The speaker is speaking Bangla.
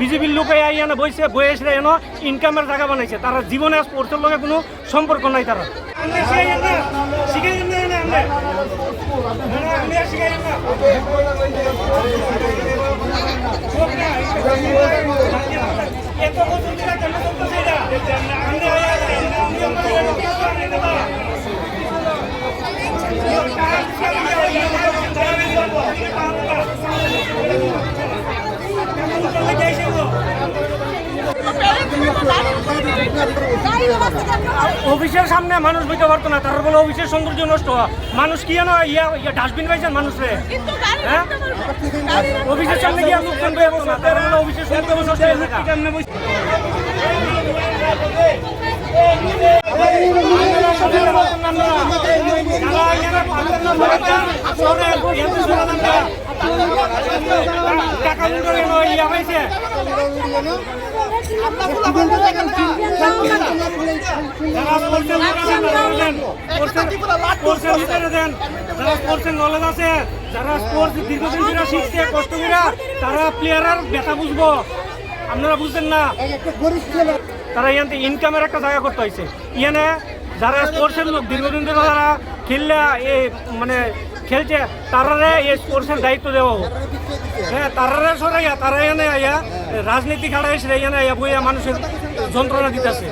বিজেপির লোকে আইয়ানে বইছে বয়েছে এন ইনকামের জায়গা বানাইছে। তারা জীবনে স্পোর্টসের লগে কোনো সম্পর্ক নাই তারা। অফিসের সামনে মানুষ বইতে পারতো না তার বলে অফিসের সৌন্দর্য নষ্ট হওয়া। মানুষ কি জানো ইয়া ইয়া ডাস্টবিন পাইছেন মানুষ রে? হ্যাঁ? অফিসের সামনে গিয়ে লোকজন বইয়ে না তার বলে অফিসের সৌন্দর্য নষ্ট হয়ে থাকা। যারা স্পোর্টসের তারা স্পোর্টসের আছে, যারা স্পোর্টস দীর্ঘদিন শিখছে কষ্ট করে তারা প্লেয়ারের ব্যথা বুঝব আপনারা বুঝছেন না তারা ইয়াতে ইনকামের একটা জায়গা করতে হয়েছে ইয়ানে যারা স্পোর্টসের লোক দীর্ঘদিন ধরে যারা খেললে এই মানে খেলছে তারারে এই স্পোর্টসের দায়িত্ব দেওয়া হোক। হ্যাঁ তারারে সরাইয়া তারা এনে আইয়া রাজনীতি খাড়া এসে এনে আইয়া বইয়া মানুষের যন্ত্রণা দিতেছে।